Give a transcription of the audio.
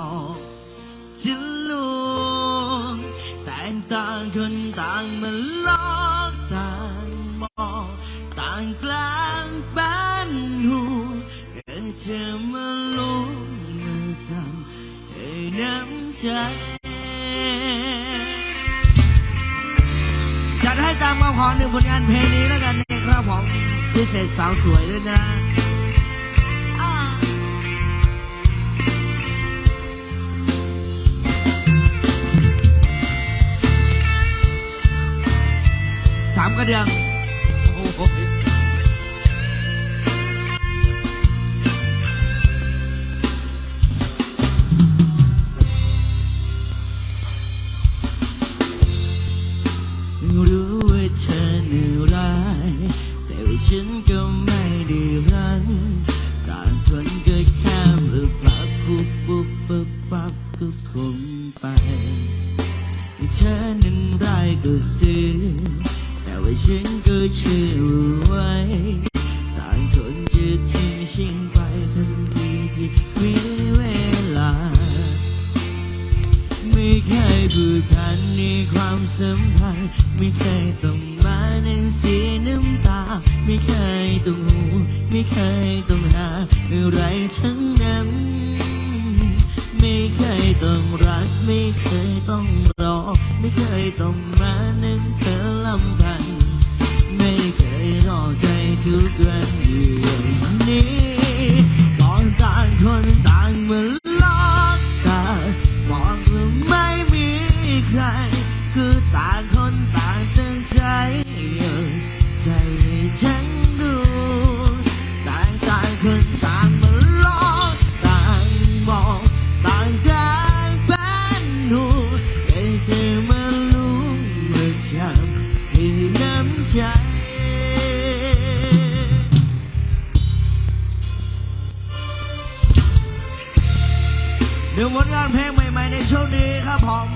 อกจะลวงแต่งต่างคนต่างมาลอกต่างมองต่างกลางบ้านหูเกิดจะมาลุงมาจำให้น้ำใจจัดให้ตามความขอหนึ่งผลงานเพลงนี้แล้วกันนะครับผมพิเศษสาวสวยด้วยนะามกระเดืองโอ้โหรู้ว่าเธอเหนื่อยร้ายแต่ว่าฉันก็ไม่ได้รันต่างคนก็แค่มือปับปุ๊บปุ๊บปุ๊บปั๊บก็คงไปเธอนั้นร้ายก็ซื้อ ว่าฉันก็เชื่อไว้ ต่างคนจะทิ้งฉันไปทันทีที่มีเวลา ไม่เคยผูกพันในความสัมพันธ์ ไม่เคยต้องมานั่งเสียน้ำตา ไม่เคยต้องหูไม่เคยต้องหาอะไรทั้งนั้นไม่เคยต้องรัก ไม่เคยต้องรอ ไม่เคยต้องมานั่งเธอลำพัน กวันอยู่อย่างนี้ก่อนต่างคนต่างมาลอกตาบอกว่าไม่มีใคร คือต่างคนต่างตั้งใจใจให้ฉันดูต่างต่างคนต่างมาลอกต่างมองต่างกันเป็นหนูเองจะมารู้ว่าจำให้น้ำใจ ดี๋ยวผลงานเพลงใหม่ ๆ ในช่วงนี้ครับผม